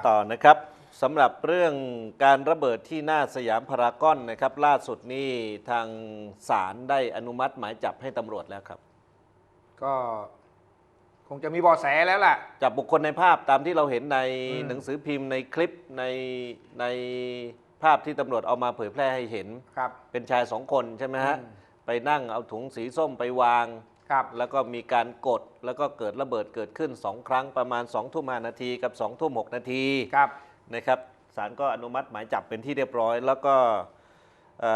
กลับมาต่อนะครับสำหรับเรื่องการระเบิดที่หน้าสยามพารากอนนะครับ ล่าสุดนี่ทางศาลได้อนุมัติหมายจับให้ตำรวจแล้วครับ ก็คงจะมีเบาะแสแล้วล่ะ จับบุคคลในภาพตามที่เราเห็นในอืม หนังสือพิมพ์ในคลิปในในภาพที่ตำรวจเอามาเผยแพร่ให้เห็น ครับ เป็นชายสองคนใช่ไหมฮะ อืม ไปนั่งเอาถุงสีส้มไปวาง ครับ แล้วก็มีการกดแล้วก็เกิดระเบิดเกิดขึ้น 2 ครั้งประมาณ2ทุ่ม5นาทีกับ2ทุ่ม6นาทีครับนะครับศาลก็อนุมัติหมายจับเป็นที่เรียบร้อย แล้วก็เอ่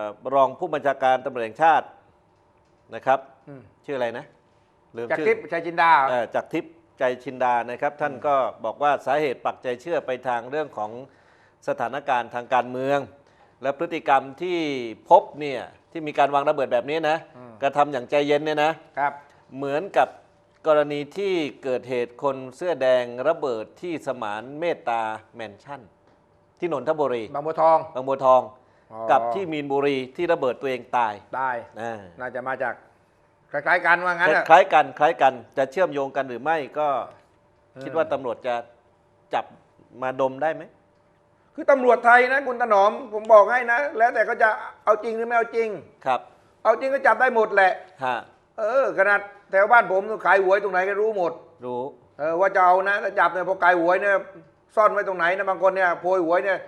อรองผู้บัญชาการตำรวจแห่งชาตินะครับ อืมชื่ออะไรนะลืมจากชื่อ ทิพย์ชัยจินดา เอ่อจากทิพย์ใจชินดานะครับ ท่านก็บอกว่าสาเหตุปักใจเชื่อไปทางเรื่องของสถานการณ์ทางการเมือง และพฤติกรรมที่พบเนี่ย ที่มีการวางระเบิดแบบนี้นะอืมกระทำอย่างใจเย็นเนี่ยนะครับเหมือนกับกรณีที่เกิดเหตุคนเสื้อแดงระเบิดที่สมานเมตตาแมนชั่น ที่นนทบุรีบางบัวทองบางบัวทองอ๋อกับที่มีนบุรีที่ระเบิดตัวเองตายได้อ่าน่าจะมาจากคล้ายๆกันว่างั้นอะคล้ายกันคล้ายกันจะเชื่อมโยงกันหรือไม่ก็เออคิดว่าตำรวจจะจับมาดมได้ไหม คือตำรวจไทยนะคุณถนอมผมบอกให้นะ แล้วแต่เขาจะเอาจริงหรือไม่เอาจริง ครับ เอาจริงก็จับได้หมดแหละ ฮะ เออขนาดแถวบ้านผมขายหวยตรงไหนก็รู้หมด รู้ เออว่าจะเอานะถ้าจับเนี่ยพอขายหวยเนี่ยซ่อนไว้ตรงไหนนะบางคนเนี่ยโพยหวยเนี่ย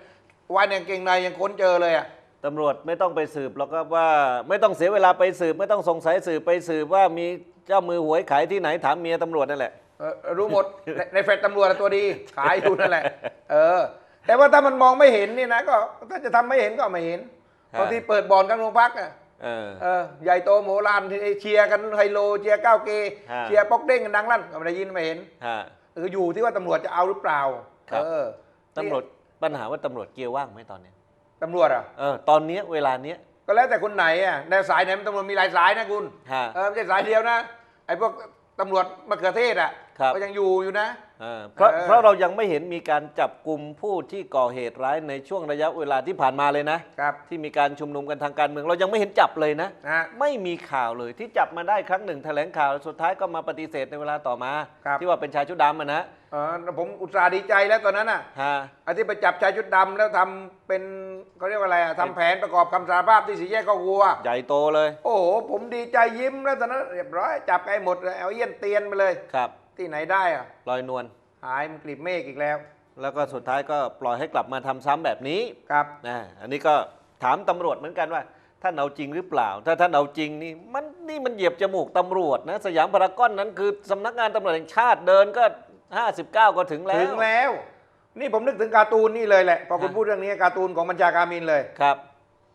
ไว้ในกางเกงในยังค้นเจอเลยอะ ตำรวจไม่ต้องไปสืบหรอกครับว่าไม่ต้องเสียเวลาไปสืบ ไม่ต้องสงสัยสืบไปสืบว่ามีเจ้ามือหวยขายที่ไหนถามเมียตำรวจนั่นแหละ เออรู้หมดในในเฟซตำรวจอะตัวดี ขายอยู่นั่นแหละ เออ แต่ว่าถ้ามันมองไม่เห็นนี่นะก็ถ้าจะทำไม่เห็นก็ไม่เห็นฮะบางทีเปิดบอลกันโรงพักอะเออเออใหญ่โตโมโหลานที่เชียร์กันไฮโลเชียร์ก้าวเกฮะเชียร์ป๊อกเด้งกันดังลั่นก็ไม่ได้ยินไม่เห็นฮะเอออยู่ที่ว่าตำรวจจะเอาหรือเปล่าครับเออตำรวจปัญหาว่าตำรวจเกียร์ว่างไหมตอนเนี้ยตำรวจอะเออตอนเนี้ยเวลาเนี้ยก็แล้วแต่คนไหนอะในสายไหนมันตำรวจมีหลายสายนะคุณฮะเออไม่ใช่สายเดียวนะไอ้พวกตำรวจมะเขือเทศอะครับก็ยังอยู่อยู่นะ เออเพราะเออ เพราะเรายังไม่เห็นมีการจับกลุ่มผู้ที่ก่อเหตุร้ายในช่วงระยะเวลาที่ผ่านมาเลยนะ ครับที่มีการชุมนุมกันทางการเมืองเรายังไม่เห็นจับเลยนะ นะฮะ ไม่มีข่าวเลยที่จับมาได้ครั้งหนึ่งแถลงข่าวสุดท้ายก็มาปฏิเสธในเวลาต่อมา ครับ ที่ว่าเป็นชายชุดดำอะนะเออผมอุตส่าห์ดีใจแล้วตอนนั้นอะฮะ ไอ้ที่ไปจับชายชุดดำแล้วทำเป็นเขาเรียกว่าอะไรอะทำแผนประกอบคำสารภาพที่สี่แยกก็วัว ใหญ่โตเลยโอ้โหผมดีใจยิ้มแล้วตอนนั้นเรียบร้อยจับไอ้หมดเลยเอาเยี่ยนเตียนไปเลย ครับ ที่ไหนได้อะลอยนวลหายมันกลีบเมฆอีกแล้ว แล้วก็สุดท้ายก็ปล่อยให้กลับมาทำซ้ำแบบนี้ครับนะอันนี้ก็ถามตำรวจเหมือนกันว่าท่านเอาจริงหรือเปล่า ถ้าท่านเอาจริงนี่มันนี่มันเหยียบจมูกตำรวจนะสยามพารากอนนั้นคือสำนักงานตำรวจแห่งชาติเดินก็ 59 ก็ถึงแล้วถึงแล้ว นี่ผมนึกถึงการ์ตูนนี่เลยแหละพอคุณฮะพูดเรื่องนี้การ์ตูนของบัญชาการมินเลยครับ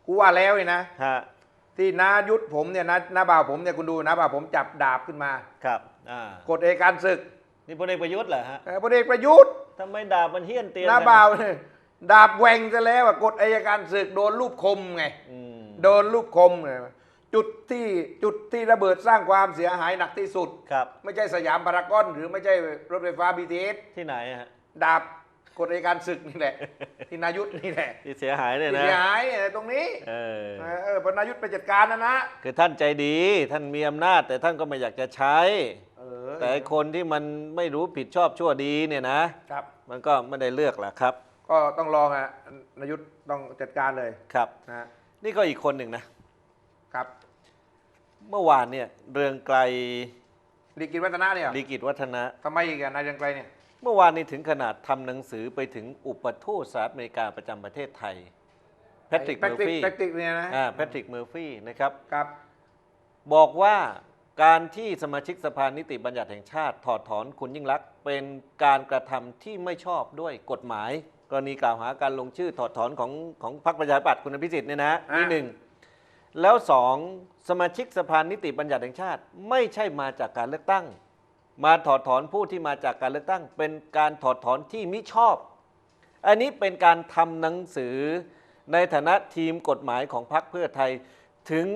กูว่าแล้วนี่นะฮะที่นายุทธผมเนี่ยนะน้าบ่าวผมเนี่ยคุณดูน้าบ่าวผมจับดาบขึ้นมาครับ อ่ากดเอกการศึกนี่พลเอกประยุทธ์เหรอฮะเอ่อพลเอกประยุทธ์ทำไมดาบมันเฮี้ยนเตียนน้ากับ่าวเนี่ยดาบแหว่งซะแล้วอะกดอายการศึกโดนรูปคมไง อืมโดนลูกคมเลยจุดที่จุดที่ระเบิดสร้างความเสียหายหนักที่สุด ครับไม่ใช่สยามพารากอน หรือไม่ใช่รถไฟฟ้าบีทีเอสที่ไหนอะฮะดาบกฎอัยการศึกนี่แหละ ที่นายุทธนี่แหละที่เสียหายเนี่ยที่นะเสียหายตรงนี้เออเออเออพอนายุทธไปจัดการนะนะ คือท่านใจดี ท่านมีอำนาจ แต่ท่านก็ไม่อยากจะใช้เออ แต่ไอ้คนที่มันไม่รู้ผิดชอบชั่วดีเนี่ยนะ ครับ มันก็ไม่ได้เลือกแหละครับ ก็ต้องลองอะนายุทธต้องจัดการเลยครับนะนี่ก็อีกคนหนึ่งนะ ครับเมื่อวานเนี่ยเรืองไกลลีกิจวัฒนะเนี่ยลีกิจวัฒนะ ทำไมอีกอะนายเรืองไกลเนี่ย เมื่อวานนี้ถึงขนาดทำหนังสือไปถึงอุปทูตสหรัฐอเมริกาประจำประเทศไทย แพทริกแพเมอร์ทริกฟี่ แพทริกเนี่ยนะ อ่า แพทริก เมอร์ฟี่ นะครับ ครับ บอกว่า การที่สมาชิกสภานิติบัญญัติแห่งชาติ ถอดถอนคุณยิ่งลักษณ์เป็นการกระทำที่ไม่ชอบด้วยกฎหมาย กรณีกล่าวหาการลงชื่อถอดถอนของของพรรคประชาธิปัตย์คุณอภิสิทธิ์เนี่ยนะนี่หนึ่งแล้วสองสมาชิกสภานิติบัญญัติแห่งชาติ ไม่ใช่มาจากการเลือกตั้ง มาถอดถอนผู้ที่มาจากการเลือกตั้ง เป็นการถอดถอนที่มิชอบ อันนี้เป็นการทำหนังสือในฐานะทีมกฎหมายของพรรคเพื่อไทยถึง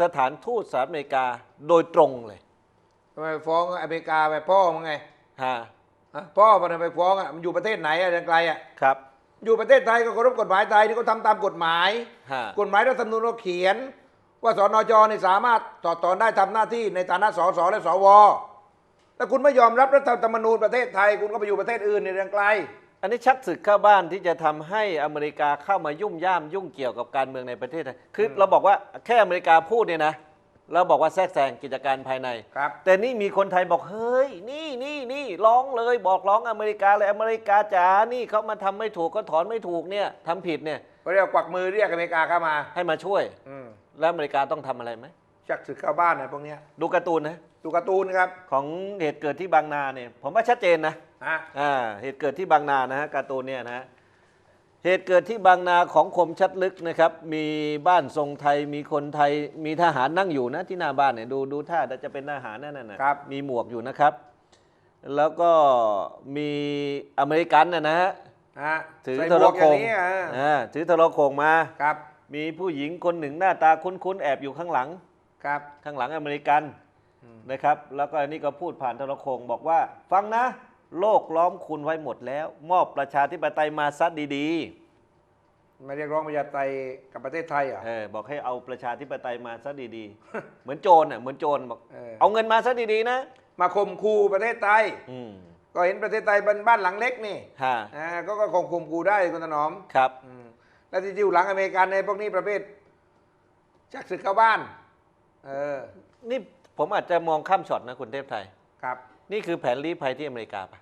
สถานทูตสหรัฐอเมริกาโดยตรงเลยทำไมฟ้องอเมริกาไปพ่อมึงไงฮะฮะพ่อมันไปฟ้องอะมันอยู่ประเทศไหนอะเรืองไกลอะครับอยู่ประเทศไทยก็เคารพกฎหมายไทยที่เขาทำตามกฎหมาย ฮะกฎหมายรัฐธรรมนูญเราเขียน ว่าสนจนี่สามารถถอดถอนได้ทำหน้าที่ในฐานะสสและสวแล้วคุณไม่ยอมรับรัฐธรรมนูญประเทศไทย คุณก็ไปอยู่ประเทศอื่นในเรื่องไกล อันนี้ชักศึกเข้าบ้านที่จะทำให้อเมริกาเข้ามายุ่งย่ามยุ่งเกี่ยวกับการเมืองในประเทศไทยคืออืมเราบอกว่าแค่อเมริกาพูดเนี่ยนะเราบอกว่าแทรกแซงกิจการภายในครับแต่นี่มีคนไทยบอกเฮ้ย นี่นี่นี่ร้องเลยบอกร้องอเมริกาเลยอเมริกาจ๋านี่เขามาทำไม่ถูกก็ถอนไม่ถูกเนี่ยทำผิดเนี่ยเขาเรียกว่ากวักมือเรียกอเมริกาเข้ามา ให้มาช่วยอืมแล้วอเมริกาต้องทำอะไรไหมชักศึกเข้าบ้านนะพวกเนี้ยดูการ์ตูนนะดูการ์ตูนครับของเหตุเกิดที่บางนาเนี่ยผมว่าชัดเจนนะ นะอ่าเหตุเกิดที่บางนานะฮะการ์ตูนเนี่ยนะฮะเหตุเกิดที่บางนาของคมชัดลึกนะครับ มีบ้านทรงไทยมีคนไทยมีทหารนั่งอยู่นะที่หน้าบ้านเนี่ยดูดูท่าจะเป็นทหารนั่นน่ะครับมีหมวกอยู่นะครับ แล้วก็มีอเมริกันนะนะฮะฮะถือใส่โทหมรวกอโขย่างงนี้อะอ่าถือโทรโขงมาครับ มีผู้หญิงคนหนึ่งหน้าตาคุ้นๆแอบอยู่ข้างหลังครับ ข้างหลังอเมริกันนะครับ แล้วก็อันนี้ก็พูดผ่านโทรโขงบอกว่า ฟังนะ โลกล้อมคุณไว้หมดแล้ว มอบประชาธิปไตยมาซัดดีไม่เรียกร้องประชาธิปไตยกับประเทศไทยเหรอะ ๆเออบอกให้เอาประชาธิปไตยมาซัดดีๆ เหมือนโจรอะเหมือนโจรบอกเออ เอาเงินมาซัดดีๆนะ มาข่มขู่ประเทศไทย อืมก็เห็นประเทศไทยเป็นบ้านหลังเล็กนี่ฮะอ่าก็ก็ข่มขู่ได้คุณถนอมครับ อืมแล้วที่อยู่หลังอเมริกันในพวกนี้ประเภทชักศึกเข้าบ้าน เออนี่ผมอาจจะมองข้ามช็อตนะคุณเทพไทย ครับ นี่คือแผนลี้ภัยที่อเมริกาปะ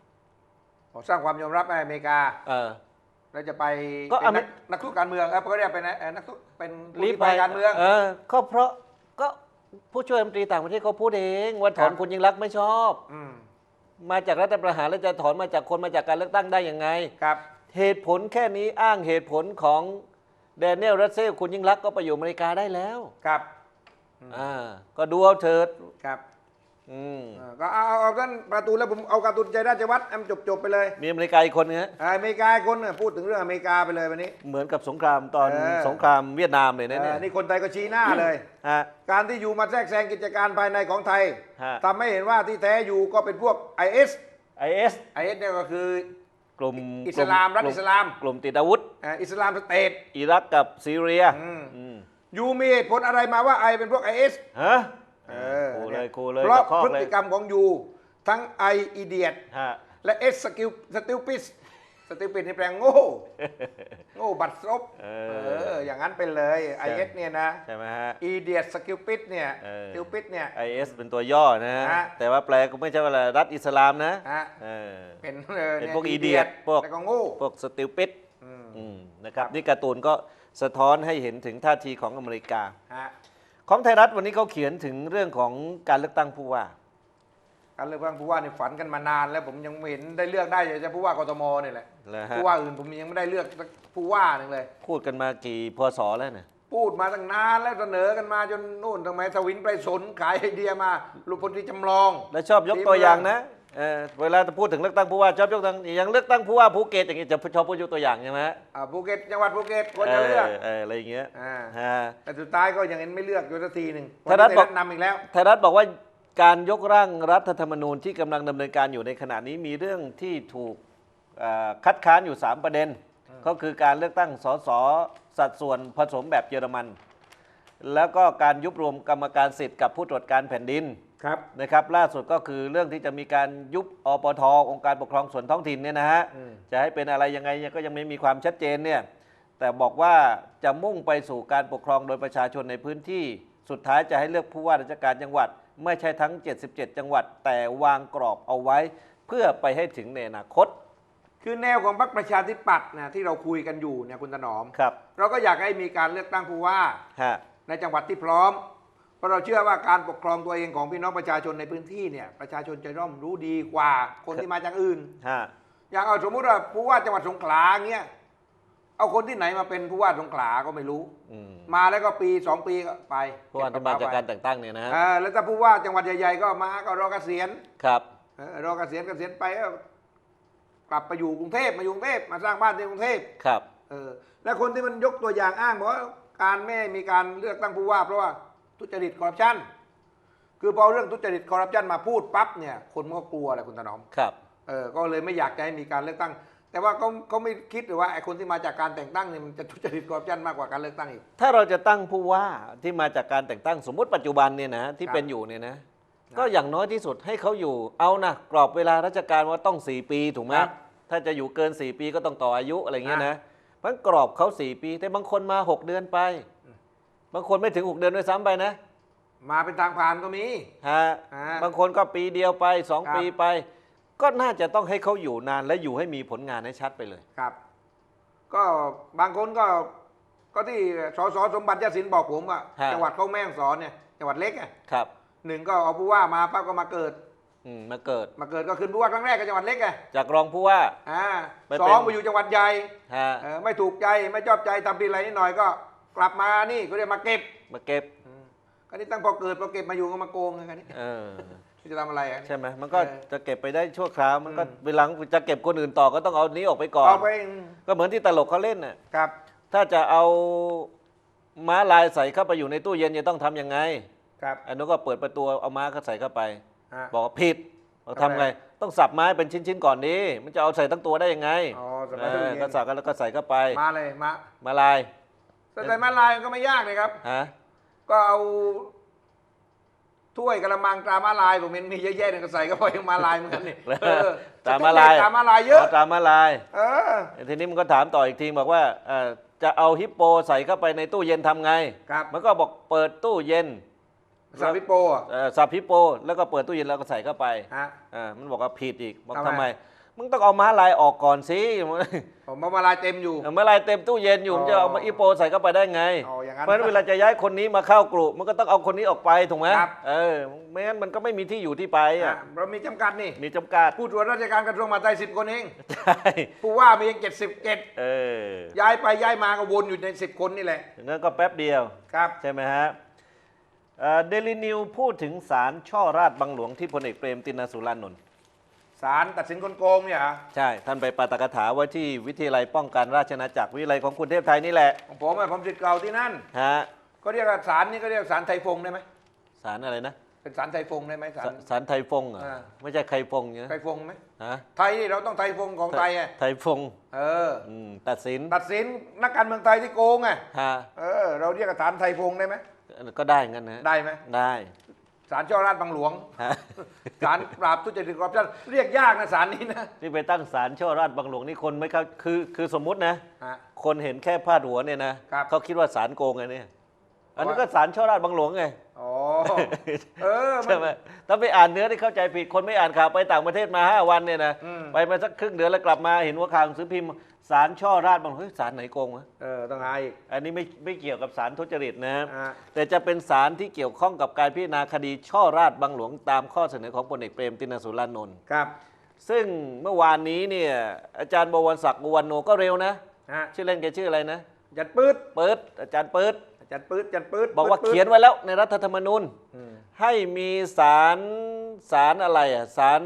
ขอสร้างความยอมรับให้อเมริกาเออ แล้วจะไปก็เป็นนัอเมกนักสู้การเมืองเออเขาเรียกเป็นเอ่อนักสู้เป็นผู้ลี้ลี้ภัยการเมือง เออก็เพราะก็ผู้ช่วยรัฐมนตรีต่างประเทศเขาพูดเองว่าถอนครับ คุณยิ่งรักษณ์ไม่ชอบอืมมาจากรัฐประหารแล้วจะถอนมาจากคนมาจากการเลือกตั้งได้ยังไง ครับ เหตุผลแค่นี้อ้างเหตุผลของแดเนียลรัสเซลคุณยิ่งรักษณ์ก็ไปอยู่อเมริกาได้แล้วครับอ่าก็ดูเอาเถิด ครับ อืมเออก็เอาเอาเอาท่านการ์ตูนแล้วผมเอาการ์ตูนใจราชวัฒน์ให้มันจบจบๆไปเลยมีอเมริกาอีกคนนึงฮะอ่าอเมริกาคนน่ะพูดถึงเรื่องอเมริกาไปเลยวันนี้ เหมือนกับสงครามตอนเออ สงครามเวียดนามเลยนะเอเนี่อยนี่คนไทยก็ชี้หน้าเลย ฮะ การที่อยู่มาแทรกแซงกิจการภายในของไทยฮะ ทำให้เห็นว่าที่แท้อยู่ก็เป็นพวก IS IS IS เนี่ยก็คือ กลุ่มอิสลามรัฐกอิสลาม กลุ่มติดอาวุธ อ่าอิสลามสเตท อิรักกับซีเรียอืม อืมอยู่มีเหตุผลอะไรมาว่าไอเป็นพวก IS ฮะ เออคูเลยคูเลยเพราะตคอกพฤเลยติกรรมของยู ทั้ง I idiot ฮะและ S skill stupid stupid นี่แปลงโง่ โง่บัดซบเอเออออย่างนั้นเป็นเลย IS เนี่ยนะใช่ไหมฮะ idiot stupid เนี่ยเออ stupid เนี่ย IS เป็นตัวย่อนะฮะฮะแต่ว่าแปลก็ไม่ใช่ว่าอะไรรัฐอิสลามนะฮะเออเป็นเออเป็นยพวก idiot พวกแล้วก็โง่พวกสติลปิดอืมอืมนะครับนี่การ์ตูนก็สะท้อนให้เห็นถึงท่าทีของอเมริกาฮะ ของไทยรัฐวันนี้เขาเขียนถึงเรื่องของการเลือกตั้งผู้ว่า การเลือกตั้งผู้ว่านี่ฝันกันมานาน แล้วผมยังไม่เห็นได้เลือกได้เลยจะผู้ว่ากทมนี่แหละแล้วฮะ ผู้ว่าอื่นผมยังไม่ได้เลือกสักผู้ว่าหนึ่งเลย พูดกันมากี่พศแล้วเนี่ย พูดมาตั้งนานแล้วเสนอกันมาจนนู่นทำไมทวินไปสนขายไอเดียมาลูกพลที่จำลอง แล้วชอบยกตัวอย่างนะ เออเวลาจะพูดถึงเลือกตั้งผู้ว่าชอบยกตัวอย่างอย่างเลือกตั้งผู้ว่าภูเก็ตอย่างเงี้ยจะชอบพูดยกตัวอย่างใช่ไหมฮะอ่าภูเก็ตจังหวัดภูเก็ตควรจะเลือกเอออะไรอย่างเงี้ยอ่าฮะแต่สุดท้ายก็ยังเห็นไม่เลือกอยู่สักทีหนึ่งธนัทบอกนำอีกแล้วไทยรัฐบอกว่าการยกร่างรัฐธรรมนูญที่กำลังดำเนินการอยู่ในขณะนี้มีเรื่องที่ถูกเอ่อคัดค้านอยู่ 3 ประเด็น ก็คือการเลือกตั้งสสสัดส่วนผสมแบบเยอรมัน แล้วก็การยุบรวมกรรมการสิทธิ์กับผู้ตรวจการแผ่นดิน ครับ นะครับล่าสุดก็คือเรื่องที่จะมีการยุบอปทองค์การปกครองส่วนท้องถิ่นเนี่ยนะฮะอืม จะให้เป็นอะไรยังไงเนี่ยก็ยังไม่มีความชัดเจนเนี่ยแต่บอกว่าจะมุ่งไปสู่การปกครองโดยประชาชนในพื้นที่ สุดท้ายจะให้เลือกผู้ว่าราชการจังหวัด ไม่ใช่ทั้ง 77 จังหวัด แต่วางกรอบเอาไว้ เพื่อไปให้ถึงในอนาคตคือแนวของพรรคประชาธิปัตย์นะที่เราคุยกันอยู่เนี่ยคุณถนอม ครับเราก็อยากให้มีการเลือกตั้งผู้ว่า ฮะในจังหวัดที่พร้อมเพ ราะเราเชื่อว่าการปกครองตัวเองของพี่น้องประชาชนในพื้นที่เนี่ยประชาชนจะร่อมรู้ดีกว่าคนที่มาจากอื่น ฮะ อย่างเอาสมมุติว่าผู้ว่าจังหวัดสงขลาเงี้ยเอาคนที่ไหนมาเป็นผู้ว่าสงขลาก็ไม่รู้ อืมมาแล้วก็ปีสองปีก็ไปผู้ว่าเบที่มาจากไปการแต่งตั้งเนี่ยนะฮะ เออแล้วถ้าผู้ว่าจังหวัดใหญ่ๆก็มาก็รอเกษียณครับ เออรอเกษียณเกษียณไปก็กลับไปอยู่กรุงเทพมาอยู่กรุงเทพมาสร้างบ้านที่กรุงเทพ ครับ เออแล้วคนที่มันยกตัวอย่างอ้างบอกว่าการไม่ให้มีการเลือกตั้งผู้ว่า เพราะว่า ทุจริตคอร์รัปชันคือพอเรื่องทุจริตคอร์รัปชันมาพูดปั๊บเนี่ยคนมันก็กลัวแหละคุณถนอมครับเออก็เลยไม่อยากจะให้มีการเลือกตั้ง แต่ว่าเขาเขาไม่คิดหรือว่าไอ้คนที่มาจากการแต่งตั้งเนี่ยมันจะทุจริตคอร์รัปชันมากกว่าการเลือกตั้งอีก ถ้าเราจะตั้งผู้ว่าที่มาจากการแต่งตั้งสมมุติปัจจุบันเนี่ยนะที่ครับเป็นอยู่เนี่ยนะก็อย่างน้อยที่สุดให้เขาอยู่เอานะกรอบเวลาราชการว่าต้อง 4 ปีถูกไหมครับ ถ้าจะอยู่เกิน 4 ปีก็ต้องต่ออายุอะไรเงี้ยอะนะเพราะฉะนั้นกรอบเขา4 ปี แต่บางคนมา 6 เดือนไป บางคนไม่ถึง 6 เดือนด้วยซ้ำไปนะมาเป็นทางผ่านก็มี ฮะอ่าบางคนก็ปีเดียวไป ครับ2ปีไป ก็น่าจะต้องให้เขาอยู่นานและอยู่ให้มีผลงานให้ชัดไปเลย ครับ ก็บางคนก็ก็ที่สสสมบัติยศินบอกผมว่าฮะ จังหวัดเขาแม่ฮ่องสอนเนี่ยจังหวัดเล็กไงครับหนึ่งก็เอาผู้ว่ามาปั๊บก็มาเกิด อืมมาเกิดมาเกิดก็ขึ้นผู้ว่าครั้งแรกก็จังหวัดเล็กไงจากรองผู้ว่า อ่าไปเป็น สองไปอยู่จังหวัดใหญ่ฮะ เออไม่ถูกใจไม่ชอบใจทำผิดอะไรนิดหน่อยก็ กลับมานี่ก็เรียกมาเก็บมาเก็บก็นี่ตั้งพอเกิดพอเก็บมาอยู่ก็มาโกงกันนี่เออจะทำอะไรอะใช่ไหมมันก็เออจะเก็บไปได้ชั่วคราวมันก็อืมเวลาจะเก็บคนอื่นต่อก็ต้องเอานี้ออกไปก่อนเอาไปก็เหมือนที่ตลกเขาเล่นน่ะครับ ถ้าจะเอาม้าลายใส่เข้าไปอยู่ในตู้เย็นจะต้องทำยังไง ครับอันนู้นก็เปิดประตูเอาม้าเขาใส่เข้าไปฮะบอกว่าผิดเราทำไมทำไงต้องสับไม้เป็นชิ้นๆก่อนนี้มันจะเอาใส่ทั้งตัวได้ยังไงอ๋อสเอมัยตู้อเย็นก็สับกันแล้วก็ใส่เข้าไปมาเลยมามาลาย แต่มาลายมันก็ไม่ยากเลยครับ ฮะก็เอาถ้วยกระมังตรามาลายผมเห็นมีเยอะแยะเนี่ยก็ใส่เข้าไปมาลายเหมือนกันนี่เออตามมาลายตามมาลายเยอะตามมาลาย เออ ทีนี้มันก็ถามต่ออีกทีบอกว่าเอ่อจะเอาฮิปโปใส่เข้าไปในตู้เย็นทำไง ครับ มันก็บอกเปิดตู้เย็นสาวิโปอะเอ่อสับฮิปโป แล้วก็เปิดตู้เย็นแล้วก็ใส่เข้าไปฮะ อ่ามันบอกว่าผิดอีกบอกทำทำไม ไม มึงต้องเอาม้าลายออกก่อนสิผมเอามาลายเต็มอยู่ม้าลายเต็มตู้เย็นอยู่อ๋อมันจะเอามาฮิปโปใส่เข้าไปได้ไง อ๋ออย่างนั้น เพราะฉะนั้นเวลาจะย้ายคนนี้มาเข้ากลุ่มันก็ต้องเอาคนนี้ออกไปถูกไหมครับ เออไม่งั้นมันก็ไม่มีที่อยู่ที่ไปอะอะเรามีจำกัดนี่ มีจำกัดผู้ตรวจราชการกระทรวงมหาดไทยสิบคนเอง ใช่ผู้ว่ามีเองเจ็ดสิบเจ็ดเออย้ายไปย้ายมาก็วนอยู่ในสิบคนนี่แหละ นั่นก็แป๊บเดียว ครับ ใช่ไหมฮะเดลินิวพูดถึงสารช่อราชบังหลวงที่พลเอกเปรมตินสุรานนท์ ศาลตัดสินคนโกงเนี่ยเหรอใช่ ท่านไปปาตกถาไว้ที่วิทยาลัยป้องกันราชอาณาจักรวิทยาลัยของคุณเทพไทยนี่แหละของผมอะผมสิทธิ์เก่าที่นั่น ฮะก็เรียกว่าศาลนี่ก็เรียกศาลไทยฟงได้ไหมสารอะไรนะเป็นศาลไทยฟงได้ไหมศาสลสารไทยฟงเหรออ่า ไม่ใช่ใครฟงเนี่ยไทยฟงไหมฮะไทยนี่เราต้องไทยฟงของไทยไงไทยฟงเออ อืมตัดสินตัดสินนักการเมืองไทยที่โกงไงฮะเออเราเรียกว่าศาลไทยฟงได้ไหมก็ได้งั้นนะได้ไหมได้ ศาลเจ้าราชบังหลวงฮะศาลปราบทุจริตคอร์รัปชันเรียกยากนะศาลนี้นะที่ไปตั้งศาลช่อราชบังหลวงนี่คนไม่เข้าคือคือสมมุตินะ ฮะ คนเห็นแค่พาดหัวเนี่ยนะครับ เขาคิดว่าศาลโกงไงเนี่ยอันนี้ว่าก็ศาลช่อราชบังหลวงไงอ๋อเออมัน ใช่ไหมถ้าไปอ่านเนื้อที่เข้าใจผิดคนไม่อ่านข่าวไปต่างประเทศมาห้าวันเนี่ยนะอืม ไปมาสักครึ่งเดือนแล้วกลับมาเห็นว่าข่าวหนังสือพิมพ์ ศาลช่อราชบังหลวงเฮ้ยศาลไหนโกงวะ เออต้องหาอีก อันนี้ไม่ไม่เกี่ยวกับศาลทุจริตนะ อ่า แต่จะเป็นศาลที่เกี่ยวข้องกับการพิจารณาคดีช่อราชบังหลวงตามข้อเสนอของพลเอกเปรมตินสุรานนท์ครับซึ่งเมื่อวานนี้เนี่ยอาจารย์บวรศักดิ์อุวันโนก็เร็วนะ ฮะชื่อเล่นแกชื่ออะไรนะ จัดปืดเปิดอาจารย์เปิด จัดปืดจัดปืดบอกว่าปื๊ดเขียนไว้แล้วในรัฐธรรมนูญ อืมให้มีศาลศาลอะไรอะศาล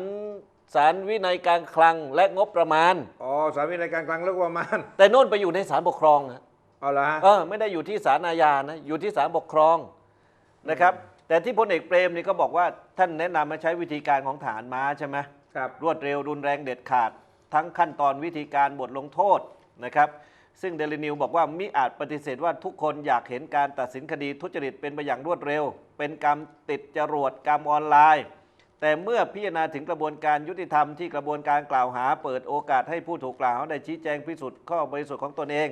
ศาลวินัยการคลังและงบประมาณ อ๋อสามีในการคลังเลิกประมาณแต่โน่นไปอยู่ในศาลปกครองนะเอาละฮะเออไม่ได้อยู่ที่ศาลอาญานะอยู่ที่ศาลปกครองนะครับ แต่ที่พลเอกเปรมนี่ก็บอกว่าท่านแนะนำมาใช้วิธีการของฐานม้าใช่ไหมครับรวดเร็วรุนแรงเด็ดขาด ทั้งขั้นตอนวิธีการบทลงโทษนะครับ ซึ่งเดลินิวบอกว่ามิอาจปฏิเสธว่าทุกคนอยากเห็นการตัดสินคดีทุจริตเป็นไปอย่างรวดเร็ว เป็นกรรมติดจรวดกรรมออนไลน์ แต่เมื่อพิจารณาถึงกระบวนการยุติธรรมที่กระบวนการกล่าวหา เปิดโอกาสให้ผู้ถูกกล่าวหาได้ชี้แจงพิสูจน์ข้อบริสุทธิ์ของตนเอง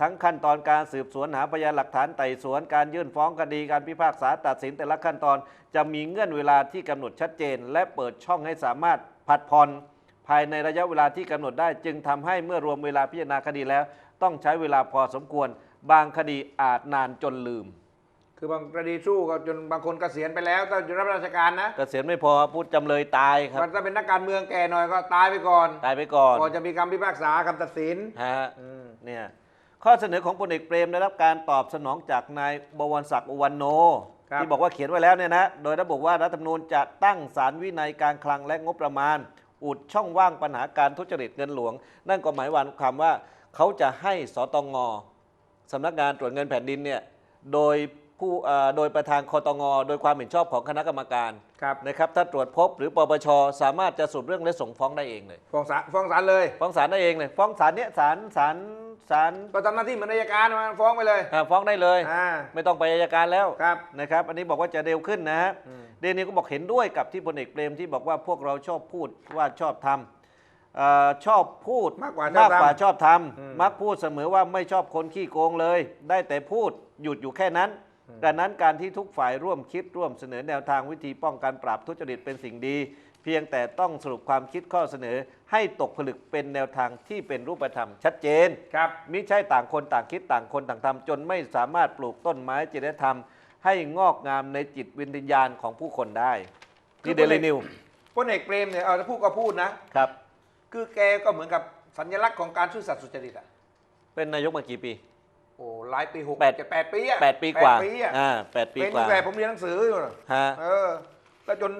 ทั้งขั้นตอนการสืบสวนหาพยานหลักฐานไต่สวนการยื่นฟ้องคดีการพิพากษาตัดสินแต่ละขั้นตอนจะมีเงื่อนเวลาที่กำหนดชัดเจน และเปิดช่องให้สามารถผัดผ่อนภายในระยะเวลาที่กำหนดได้ จึงทำให้เมื่อรวมเวลาพิจารณาคดีแล้ว ต้องใช้เวลาพอสมควร บางคดีอาจนานจนลืม คือบางคดีสู้ก็จนบางคนเกษียณไปแล้วถ้าอยู่รับราชการนะเกษียณไม่พอพูดจำเลยตายครับมันถ้าเป็นนักการเมืองแก่หน่อยก็ตายไปก่อนตายไปก่อนก่อนจะมีคำพิพากษาคำตัดสินฮะอืมเนี่ยข้อเสนอของพลเอกเปรมได้รับการตอบสนองจากนายบวรศักดิ์อุวันโนครับที่บอกว่าเขียนไว้แล้วเนี่ยนะโดยระบุว่ารัฐธรรมนูญจะตั้งศาลวินัยการคลังและงบประมาณ อุดช่องว่างปัญหาการทุจริตเงินหลวง นั่นก็หมายความว่าเขาจะให้สตงสำนักงานตรวจเงินแผ่นดินเนี่ยโดย ผู้เอ่อโดยประธานคอตงโดยความเห็นชอบของคณะกรรมการครับนะครับถ้าตรวจพบหรือปปชสามารถจะสรุปเรื่องและส่งฟ้องได้เองเลย ฟ้องศาลฟ้องศาลเลย ฟ้องศาลได้เองเลย ฟ้องศาลเนี้ยศาลศาลศาลก็ทำหน้าที่เหมือนอัยการมาฟ้องไปเลยอ่าฟ้องได้เลย อ่า ไม่ต้องไปอัยการแล้วครับนะครับอันนี้บอกว่าจะเร็วขึ้นนะฮะอืม เดนิวก็บอกเห็นด้วยกับที่พลเอกเปรมที่บอกว่าพวกเราชอบพูดว่าชอบทำเอ่อชอบพูดมากกว่าชอบมากกว่าทำชอบทอืมำมักพูดเสมอว่าไม่ชอบคนขี้โกงเลย ได้แต่พูดหยุดอยู่แค่นั้น ดังนั้นการที่ทุกฝ่ายร่วมคิดร่วมเสนอแนวทางวิธีป้องกันปราบทุจริตเป็นสิ่งดี เพียงแต่ต้องสรุปความคิดข้อเสนอ ให้ตกผลึกเป็นแนวทางที่เป็นรูปธรรมชัดเจนครับมิใช่ต่างคนต่างคิดต่างคนต่างทำจนไม่สามารถปลูกต้นไม้จริยธรรม ให้งอกงามในจิตวิญญาณของผู้คนได้คือนี่เดลินิวพลเอกเปรมเนี่ยเอาจะพูดก็พูดนะครับ คือแกก็เหมือนกับสัญลักษณ์ของการซื่อสัตย์สุจริตอะเป็นนายกมากี่ปีโอ้ หลายปีหกแปดเจ็ดแปดปีอะแปดปีกว่าแปดปีอะอ่าแปดปีเป็นกว่าตั้งแต่ผมเรียนหนังสืออยู่น่ะฮะเออแล้วจน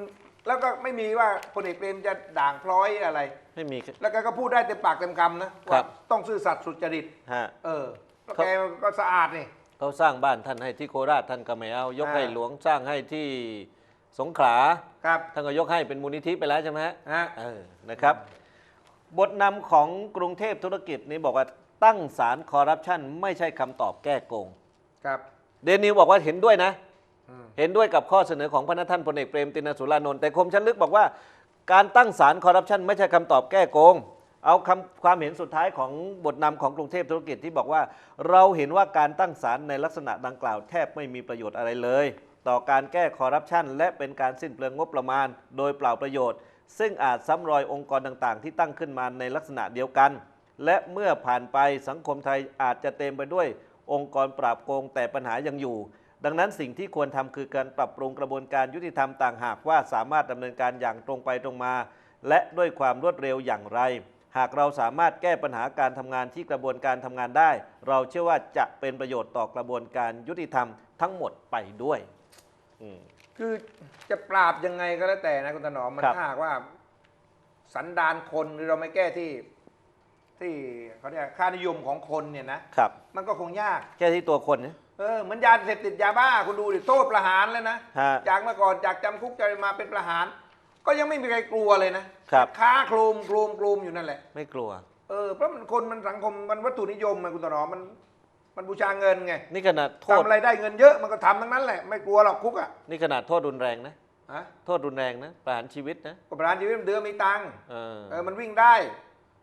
แล้วก็ไม่มีว่าพลเอกเปรมจะด่างพร้อยอะไร ไม่มี แล้วแกก็พูดได้เต็มปากเต็มคำนะครัว่าบ ต้องซื่อสัตย์สุจริต ฮะ เออแล้วครับแกก็สะอาดนี่ เขาสร้างบ้านท่านให้ที่โคราชท่านก็ไม่เอา ยกอ่า ให้หลวงสร้างให้ที่สงขลาครับท่านก็ยกให้เป็นมูลนิธิไปแล้วใช่ไหมฮะ ฮะ เออนะครับ บทนำของกรุงเทพธุรกิจนี้บอกว่า ตั้งศาลคอร์รัปชันไม่ใช่คำตอบแก้โกง ครับ เดนิวบอกว่าเห็นด้วยนะ อืม เห็นด้วยกับข้อเสนอของพระท่านพลเอกเปรมตินสุรานนท์แต่คมชันลึกบอกว่าการตั้งศาลคอร์รัปชันไม่ใช่คำตอบแก้โกง เอาคำความเห็นสุดท้ายของบทนำของกรุงเทพธุรกิจที่บอกว่า เราเห็นว่าการตั้งศาลในลักษณะดังกล่าวแทบไม่มีประโยชน์อะไรเลย ต่อการแก้คอร์รัปชันและเป็นการสิ้นเปลืองงบประมาณ โดยเปล่าประโยชน์ ซึ่งอาจซ้ำรอยองค์กรต่างๆ ที่ตั้งขึ้นมาในลักษณะเดียวกัน และเมื่อผ่านไปสังคมไทยอาจจะเต็มไปด้วยองค์กรปราบโกงแต่ปัญหายังอยู่ ดังนั้นสิ่งที่ควรทำคือการปรับปรุงกระบวนการยุติธรรมต่างหากว่าสามารถดำเนินการอย่างตรงไปตรงมา และด้วยความรวดเร็วอย่างไร หากเราสามารถแก้ปัญหาการทำงานที่กระบวนการทำงานได้ เราเชื่อว่าจะเป็นประโยชน์ต่อกระบวนการยุติธรรมทั้งหมดไปด้วยอืมคือจะปราบยังไงก็แล้วแต่นะคุณถนอมมันครับถ้าหากว่าสันดานคนหรือเราไม่แก้ที่ ที่เขาเรียกค่านิยมของคนเนี่ยนะครับ มันก็คงยาก แค่ที่ตัวคนนะเออเหมือนยาเสพติดยาบ้าคุณดูดิโทษประหารเลยนะฮะจากเมื่อก่อนจากจำคุกจะมาเป็นประหาร ก็ยังไม่มีใครกลัวเลยนะครับ ค้าโครมโครมโครมอยู่นั่นแหละ ไม่กลัว เออเพราะมันคนมันสังคมมันวัตถุนิยมไงคุณถนอมมัน มันบูชาเงินไงนี่ขนาดโทษทำอะไรได้เงินเยอะมันก็ทำทั้งนั้นแหละ ไม่กลัวหรอกคุกอะนี่ขนาดโทษรุนแรงนะฮะโทษรุนแรงนะประหารชีวิตนะก็ประหารชีวิตมันเดือนมีตังค์เออเออมันวิ่งได้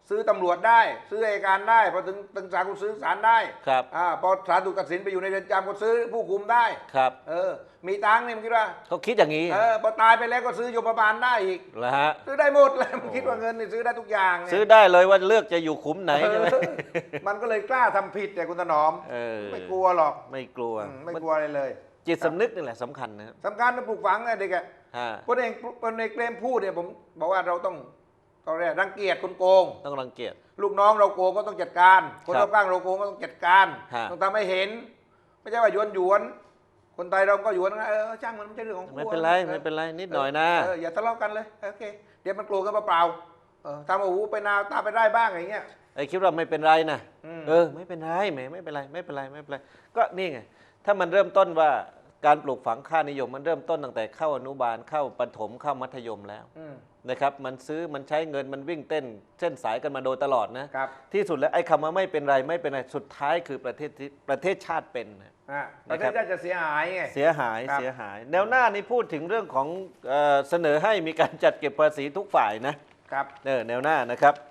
ซื้อตำรวจได้ ซื้ออัยการได้พอถึงถึงศาลก็ซื้อศาลได้ครับอ่าพอศาลถูกตัดสินไปอยู่ในเรือนจำก็ซื้อผู้คุมได้ครับเออมีตังค์เนี่ยมันคิดว่าเขาคิดอย่างนี้เออพอตายไปแล้วก็ซื้อโยมบาลได้อีกแล้วฮะซื้อได้หมดเลยมันคิดว่าเงินนี่ซื้อได้ทุกอย่างเนี่ยซื้อได้เลยว่าเลือกจะอยู่ขุมไหนใช่ไหมเออมันก็เลยกล้าทำผิดแต่คุณถนอมเออไม่กลัวหรอกไม่กลัวอืมไม่กลัวอะไรเลย จิตสำนึกนี่แหละสำคัญนะครับสำคัญนะปลูกฝังไงเด็กอะฮะพลเอกพลเอกเปรมพูดเนี่ยผมบอกว่าเราต้อง เขาเรียกรังเกียจคนโกง ต้องรังเกียจ ลูกน้องเราโกงก็ต้องจัดการ คนครับรอบข้างเราโกงก็ต้องจัดการ ฮะ ต้องทำให้เห็น ไม่ใช่ว่าหยวนหยวนๆคนไทยเราก็หยวนนะเออช่างมันไม่ใช่เรื่องของกูไม่เป็นไรออไม่เป็นไรนิดหน่อยนะ เอออย่าทะเลาะกันเลยโอเค เดี๋ยวมันโกรธกันเปล่าๆเออทำเอาหูไปนาวตาไปได้บ้างอย่างเงี้ย ไอ้คิดว่าไม่เป็นไรนะอืม เออ ไม่เป็นไรแหมไม่เป็นไรไม่เป็นไรไม่เป็นไร ก็นี่ไง ถ้ามันเริ่มต้นว่า การปลูกฝังค่านิยมมันเริ่มต้นตั้งแต่เข้าอนุบาลเข้าประถมเข้ามัธยมแล้วอืม นะครับมันซื้อมันใช้เงินมันวิ่งเต้นเส้นสายกันมาโดยตลอดนะครับ ที่สุดแล้วไอ้คำว่าไม่เป็นไรไม่เป็นไรสุดท้ายคือประเทศที่ประเทศชาติเป็นนะ อะประเทนะครัศบชาติจะเสียหายไง เสียหายครับ เสียหาย แนวหน้านี่พูดถึงเรื่องของเออเสนอให้มีการจัดเก็บภาษีทุกฝ่ายนะครับ เออแนวหน้านะครับเอ่อ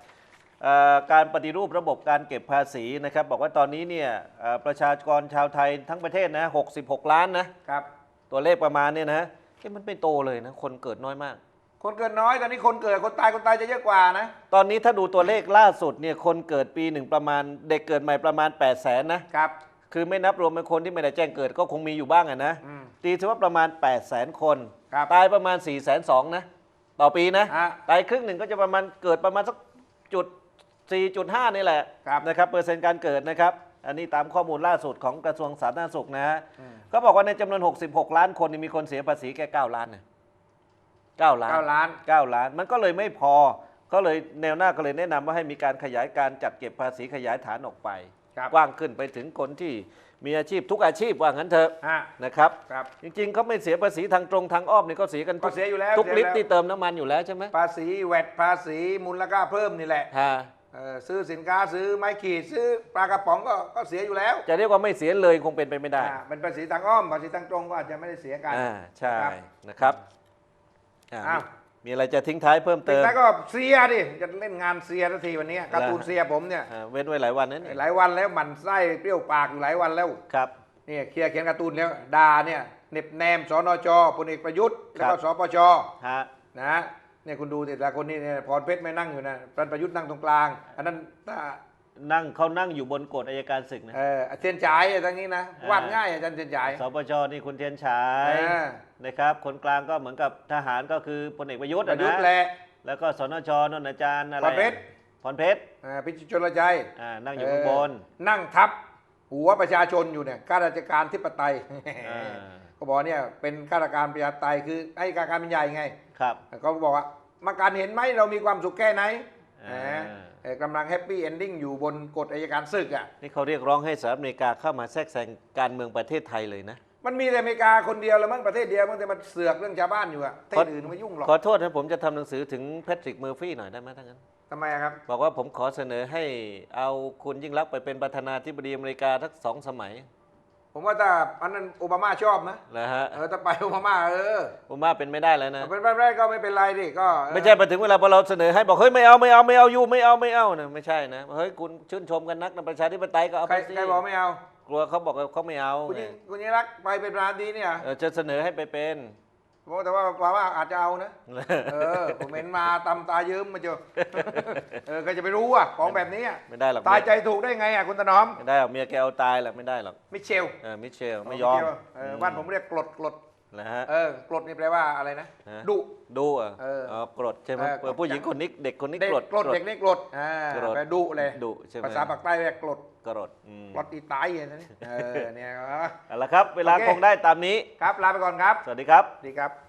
การปฏิรูประบบการเก็บภาษีนะครับ บอกว่าตอนนี้เนี่ยเอ่อประชากรชาวไทยทั้งประเทศนะ 66 ล้านนะครับ ตัวเลขประมาณเนี่ยนะเอ๊ะมันไม่โตเลยนะ คนเกิดน้อยมาก คนเกิดน้อยตอนนี้คนเกิดคนตายคนตายจะเยอะกว่านะ ตอนนี้ถ้าดูตัวเลขล่าสุดเนี่ยคนเกิดปีหนึ่งประมาณ เด็กเกิดใหม่ประมาณ 8 0 0แสนนะครับ คือไม่นับรวมเป็นคนที่ไม่ได้แจ้งเกิดก็คงมีอยู่บ้างอะนะอืมตีซะว่าประมาณ 8 0 0แสนคนครับตายประมาณ4 2 0 0 0นะ ต่อปีนะฮะตายครึ่งหนึ่งก็จะประมาณเกิดประมาณสักจุด 4.5 นี่แหละครับนะครับเปอร์เซ็นต์การเกิดนะครับ อันนี้ตามข้อมูลล่าสุดของกระทรวงสาธารณสุขนะฮะอืมก็บอกว่าในจำนวน 66 ล้านคนนี่มีคนเสียภาษีแค่ 9 ล้านนะ9ล้าน เก้าล้าน 9 ล้านมันก็เลยไม่พอ ก็เลยแนวหน้าก็เลยแนะนำว่าให้มีการขยายการจัดเก็บภาษีขยายฐานออกไป ครับ กว้างขึ้นไปถึงคนที่มีอาชีพทุกอาชีพว่างั้นเถอะฮะนะครับ ครับ จริงๆเขาไม่เสียภาษีทางตรงทางอ้อมนี่ก็เสียกันก็เสียอยู่แล้วทุกเสียลิตรแล้ว ที่เติมน้ำมันอยู่แล้วใช่ไหมภาษีแวดภาษีมูลค่าเพิ่มนี่แหละ ฮะ เออซื้อสินค้าซื้อไม้ขีดซื้อปลากระป๋องก็ก็เสียอยู่แล้วจะเรียกว่าไม่เสียเลยคงเป็นไปไม่ได้อ่าเป็นภาษีทางอ้อมภาษีทางตรงก็อาจจะไม่ได้เสียกัน อ่าใช่ครับนะครับอ่าอ้าวมีอะไรจะทิ้งท้ายเพิ่มติดเติม แล้วก็เสียดิจะเล่นงานเสียทันทีวันนี้การ์ตูนแล้วเสียผมเนี่ยอ่าเว้นไว้หลายวันนั้นหลายวันแล้วหมันไส้เปรี้ยวปากอยู่หลายวันแล้วครับ เนี่ยเคลียร์เขียนการ์ตูนแล้วด่าเนี่ยเหน็บแนมสนจพลเอกประยุทธ์แล้วก็ครับ สปชฮะนะ เนี่ยคุณดูแต่ละคนนี่เนี่ยพรเพชรไม่นั่งอยู่นะท่านประยุทธ์นั่งตรงกลาง อันนั้นถ้านั่งเขานั่งอยู่บนกฎอายการศึกนะ เออเทียนจ่ายทั้งนี้นะอ่า วาดง่ายอาจารย์เทียนจ่าย สปชนี่คุณเทียนฉายเออนะครับ คนกลางก็เหมือนกับทหารก็คือพลเอกประยุทธ์ประอะยุทธ์นะแหละ แล้วก็สนชนนท์อาจารย์อะไรพรเพชร พรเพชรอ่าพิจิตรชลชัยอ่านั่งอยู่ข้างบน เออนั่งทับ หัวประชาชนอยู่เนี่ยข้าราชการทิปไตยอ่า ก็บอกเนี่ยเป็นข้าราชการประชาธิปไตยคือให้ข้าราชการเป็นใหญ่ไงครับ เขาบอกว่า มาการเห็นไหมเรามีความสุขแค่ไหนอ่านะเอ่อกำลังแฮปปี้เอนดิ้งอยู่บนกฎอายการศึกอะนี่เขาเรียกร้องให้สหรัฐอเมริกาเข้ามาแทรกแซงการเมืองประเทศไทยเลยนะ มันมีแต่อเมริกาคนเดียวแล้วมั้งประเทศเดียวมั้งแต่มันเสือกเรื่องชาวบ้านอยู่อะประเทศอื่นไม่ยุ่งหรอก ขอโทษนะผมจะทำหนังสือถึงแพทริกเมอร์ฟี่หน่อยได้ไหมทั้างนั้นทำไมอะครับ บอกว่าผมขอเสนอให้เอาคุณยิ่งรักษณ์ไปเป็นประธานาธิบดีอเมริกาทั้งสองสมัย ผมว่าถ้าอันนั้นโอบามาชอบนะนะฮะเออถ้าไปโอบามาเออผมว่าเป็นไม่ได้แล้วนะเป็นไปได้ก็ไม่เป็นไรดิก็เออไม่ใช่มาถึงเวลาพอเราเสนอให้บอกเฮ้ยไม่เอาไม่เอาไม่เอาอยู่ไม่เอาไม่เอานะไม่ใช่นะเฮ้ยคุณชื่นชมกันนักนะประชาธิปไตยก็เอาใครไปสิใครบอกไม่เอา กลัวเขาบอกว่าเขาไม่เอาคุณไงยิ่งคุณยิ่งรักษณ์ไปเป็นประธานดีเนี่ยเออจะเสนอให้ไปเป็นผมว่า แต่ว่าว่าว่าอาจจะเอานะ เออ ผมเห็นมาตำตาเยิ้มมาเจอ เออ ก็จะไปรู้อะ ของแบบนี้อะไม่ได้หรอก ตายใจถูกได้ไงอะคุณถนอม ไม่ได้หรอก เมียแกเอาตายหรอกไม่ได้หรอก มิเชล เออ มิเชล ไม่ยอมเเออบ้านผมเรียกกรดกรด นะฮะเออกรดนี่แปลว่าอะไรนะฮะดุ ดูอะเอออ๋อกรดใช่ไหมเออ เออผู้หญิงคนนี้เด็กคนนี้เด็กกรดกรดเด็กนี่กรดอ่ากรดแปลดุเลยดุใช่ไหมภาษาปากใต้เรียกกรดกรดอืมกรดอีตายอย่างนี้เออเนี่ย เอาละครับ เวลาโอเค คงได้ตามนี้ ครับลาไปก่อนครับ สวัสดีครับสวัสดีครับ